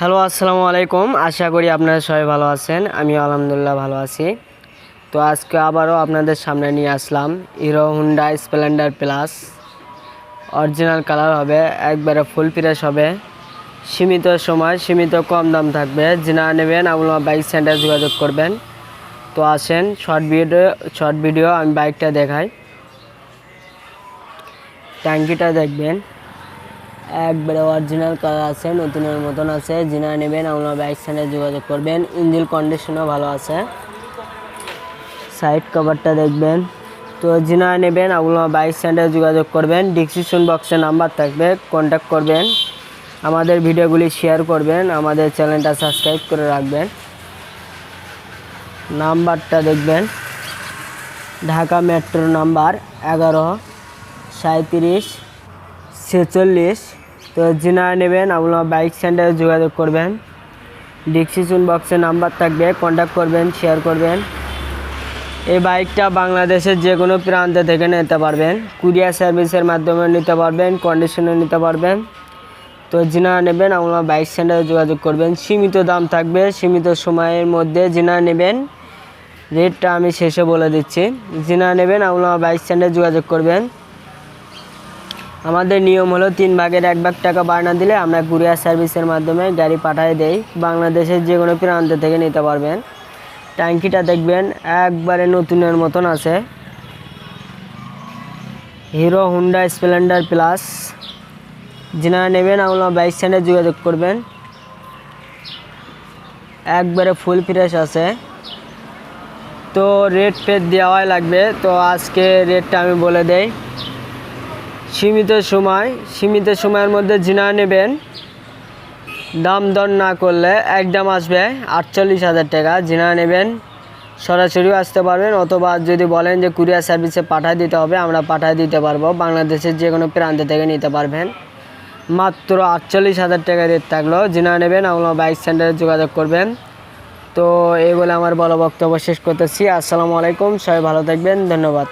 Hello, আসসালামু আলাইকুম। আশা করি আপনারা সবাই ভালো আছেন। আমি আলহামদুলিল্লাহ ভালো আছি। তো আজকে আবারও আপনাদের সামনে নিয়ে আসলাম Hero Honda Splendor plus. Original colour হবে, একবারে ফুল ফ্রেশ হবে। সীমিত সময়, সীমিত কম দাম থাকবে। যিনা নেবেন আপনারা বাইক সেন্টারে যোগাযোগ করবেন। তো আসেন, শর্ট ভিডিও শর্ট ভিডিও আমি বাইকটা দেখাই। ট্যাঙ্কিটা দেখবেন। একবারে অরিজিনাল কালার আছে, নতুনের মতন আছে। যিনা নেবেন আপনারা বাইক স্ট্যান্ডে যোগাযোগ করবেন। ইঞ্জিন কন্ডিশনও ভালো আছে। সাইড কভারটা দেখবেন। তো যিনা নেবেন আপনারা বাইক স্ট্যান্ডে যোগাযোগ করবেন। ডিসক্রিপশন বক্সে নাম্বার থাকবে কন্ট্যাক্ট করবেন। আমাদের ভিডিওগুলি শেয়ার করবেন, আমাদের চ্যানেলটা সাবস্ক্রাইব করে রাখবেন। নাম্বারটা দেখবেন। ঢাকা মেট্রো নাম্বার এগারো সাঁত্রিশ ছেচল্লিশ। তো যিনা নেবেন, আপনারা বাইক সেন্টারে যোগাযোগ করবেন। ডিসক্রিপশন বক্সে নাম্বার থাকবে কন্ট্যাক্ট করবেন শেয়ার করবেন। এই বাইকটা বাংলাদেশের যে কোনো প্রান্ত থেকে নিতে পারবেন। কুরিয়ার সার্ভিসের মাধ্যমে নিতে পারবেন কন্ডিশনে নিতে পারবেন। তো যিনা নেবেন, আপনারা বাইক সেন্টারে যোগাযোগ করবেন। সীমিত দাম থাকবে, সীমিত সময়ের মধ্যে যিনা নেবেন। রেটটা আমি শেষে বলে দিচ্ছি। যিনা নেবেন, আপনারা বাইক সেন্টারে যোগাযোগ করবেন। আমাদের নিয়ম হলো তিন ভাগের এক ভাগ টাকা বাড়না দিলে আমরা কুরিয়ার সার্ভিসের মাধ্যমে গাড়ি পাঠিয়ে দেই। বাংলাদেশের যে কোনো প্রান্ত থেকে নিতে পারবেন। ট্যাঙ্কিটা দেখবেন একবারে নতুনের মতন আছে। Hero Honda Splendor plus. যিনারা নেবেন আপনার বাইক স্ট্যান্ডে যোগাযোগ করবেন। একবারে ফুল ফ্রেশ আছে। তো রেট ফেট দেওয়াই লাগবে। তো আজকে রেটটা আমি বলে দেই। সীমিত সময়, সীমিত সময়ের মধ্যে জিনা নেবেন। দাম দর না করলে একদম আসবে আটচল্লিশ হাজার টাকা। জিনা নেবেন, সরাসরিও আসতে পারবেন অথবা যদি বলেন যে কুরিয়ার সার্ভিসে পাঠিয়ে দিতে হবে, আমরা পাঠিয়ে দিতে পারব। বাংলাদেশের যে কোনো প্রান্ত থেকে নিতে পারবেন। মাত্র আটচল্লিশ হাজার টাকা রেট থাকল। জিনা নেবেন আপনারা বাইক সেন্টারে যোগাযোগ করবেন। তো এই বলে আমার বড় বক্তব্য শেষ করতেছি। আসসালামু আলাইকুম, সবাই ভালো থাকবেন, ধন্যবাদ।